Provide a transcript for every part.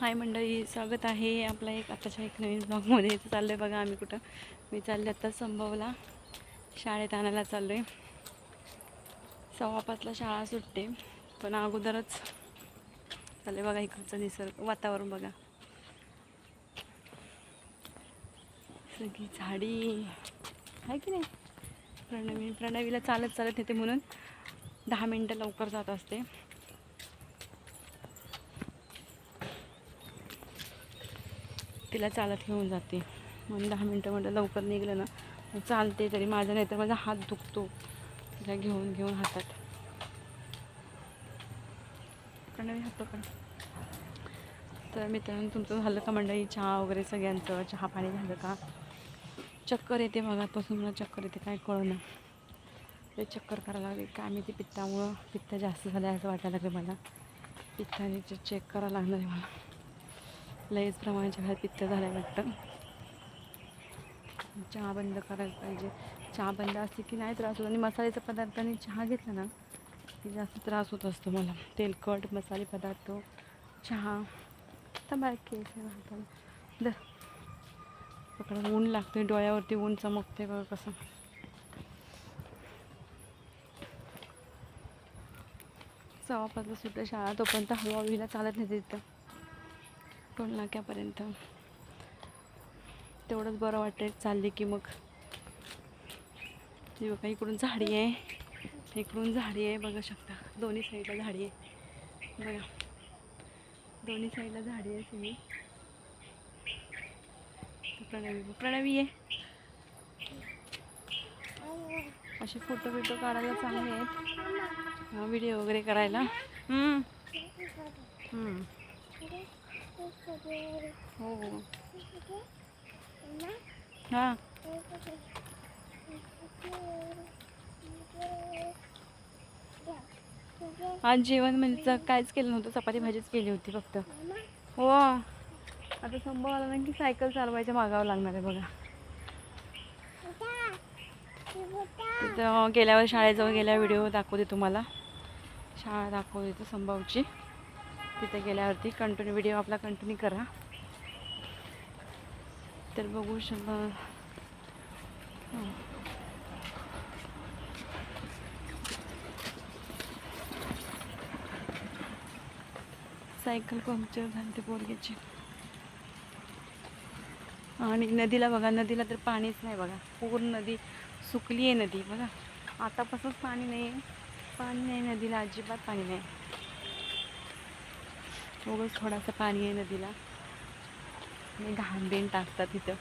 हाय मंडळी स्वागत आहे आपला एक आताच्या एक नवीन ब्लॉगमध्ये इथं चाललो आहे बघा आम्ही कुठं. मी चालले आता संभवला. शाळेत आणायला चाललो आहे सव्वा पाचला शाळा सुटते पण अगोदरच चालले बघा इकडचं निसर्ग वातावरण बघा. सगळी झाडी. आहे की नाही? प्रणवी प्रणवीला चालत चालत येते म्हणून दहा मिनटं लवकर जात असते. तिला चालत घेऊन जाते. म्हणून दहा मिनटं म्हटलं लवकर निघलं ना मग चालते तरी माझा नाही तर माझा हात दुखतो. तिला घेऊन घेऊन हातात. प्रणवी हात पकड. तर मित्रांनो तुमचं झालं का मंडळी? चहा वगैरे सगळ्यांचं? चहा पाणी झालं का? चक्कर येते मगापासून मला चक्कर येते काय कळलं ते चक्कर करायला लागले. काय मी ते पित्तामुळं पित्त जास्त झालं आहे असं वाटायला लागलं मला. पित्ताने चेक करावं लागणार आहे मला. लयच प्रमाणाच्या घरात पित्त झालं वाटतं. चहा बंद करायला पाहिजे. चहा बंद असते की नाही त्रास होतो. आणि मसाल्याचा पदार्थाने चहा घेतला ना की जास्त त्रास होत असतो मला. तेलकट मसाले पदार्थ चहा तंबाखू दर. पकडा ऊन लागते डोळ्यावरती ऊन चमकते बघा कसं. सव्वा पाचला शाळा तोपर्यंत हळूहळू हिला चालत नाही तिथं. टोल नाक्यापर्यंत. तेवढंच बरं वाटतं चालले की मग. बघा इकडून झाडी आहे. इकडून झाडी आहे बघू शकता. दोन्ही साईडला झाडी आहे. बघा. दोन्ही साईडला झाडी आहे तुम्ही प्रणवी प्रणवी आहे असे फोटो बिटो काढायला चांगले आहेत. व्हिडिओ वगैरे करायला. हम्म. हम्म. हो हो. हां. आज जेवण म्हणजे कायच केलं नव्हतं. चपाती भाजीच केली होती फक्त. हो. आता संभव आला ना की सायकल चालवायच्या मागावं लागणार आहे बघा. तिथं गेल्यावर शाळेजवळ गेल्यावर व्हिडिओ दाखवते तुम्हाला. शाळा दाखवते संभवची. तिथे गेल्यावरती कंटिन्यू व्हिडिओ आपला कंटिन्यू करा. तर बघू शक सायकल पंक्चर झाली ते पोरग्याची आणि नदीला बघा नदीला तर पाणीच नाही बघा. पूर्ण नदी सुकली आहे नदी बघा. आतापासूनच पाणी नाही आहे पाणी नाही नदीला अजिबात पाणी नाही. उगाच थोडासा पाणी आहे नदीला. आणि घाण बिण टाकतात तिथं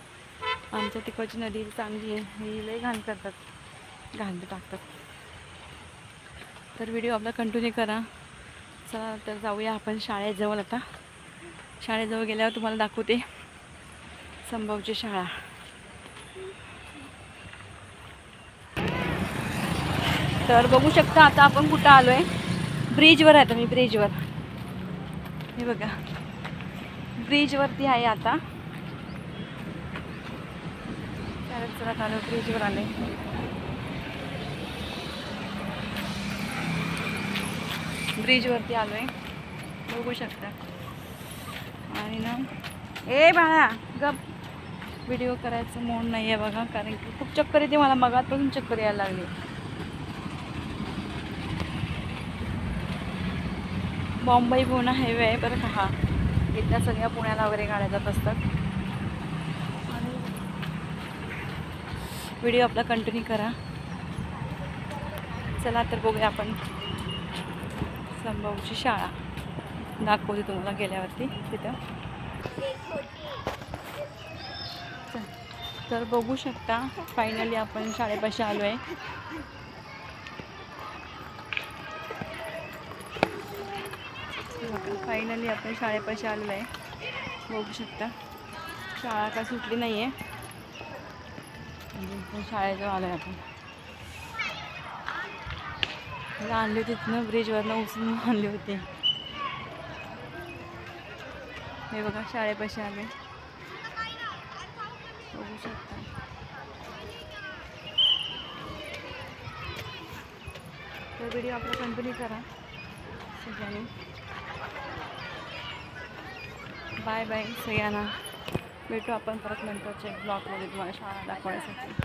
आमच्या तिकडची नदी चांगली आहे. ही लई घाण करतात. घाण बी टाकतात. तर व्हिडिओ आपला कंटिन्यू करा. चला तर जाऊया आपण शाळेजवळ आता. शाळेजवळ गेल्यावर तुम्हाला दाखवते. संभवची शाळा. तर बघू शकता आता आपण कुठं आलो आहे ब्रिजवर आहे आता मी ब्रिजवर. हे बघा. ब्रिजवरती आहे आता. चालत चलत आलो ब्रिजवर आले ब्रिजवरती आलो आहे बघू शकता. आणि ना ए बाळा गप. व्हिडिओ करायचं मूड नाही आहे बघा कारण की खूप चक्कर येते मला मगातपासून चक्कर यायला लागली. बॉम्बई पुणे हायवे आहे बरं का? हा. इथल्या सगळ्या पुण्याला वगैरे गाड्या जात असतात. आणि व्हिडिओ आपला कंटिन्यू करा. चला तर बघूया आपण. संभवची शाळा. दाखवते तुम्हाला गेल्यावरती तिथं. तर बघू शकता फायनली आपण शाळेपाशी आलो आहे फायनली आपण शाळेपाशी आलेलो आहे बघू शकता. शाळा काय सुटली नाही आहे शाळेजवळ आलो आहे आपण. आणले आणली होती तिथनं ब्रिजवरनं उचलून आणली होती. हे बघा शाळेपाशी आले बघू शकता. तर व्हिडिओ आपला कंटिन्यू करा. सगळ्यांनी बाय बाय सगळ्यांना. भेटू आपण परत नंतरच्या ब्लॉगमध्ये तुम्हाला शाळा दाखवण्यासाठी.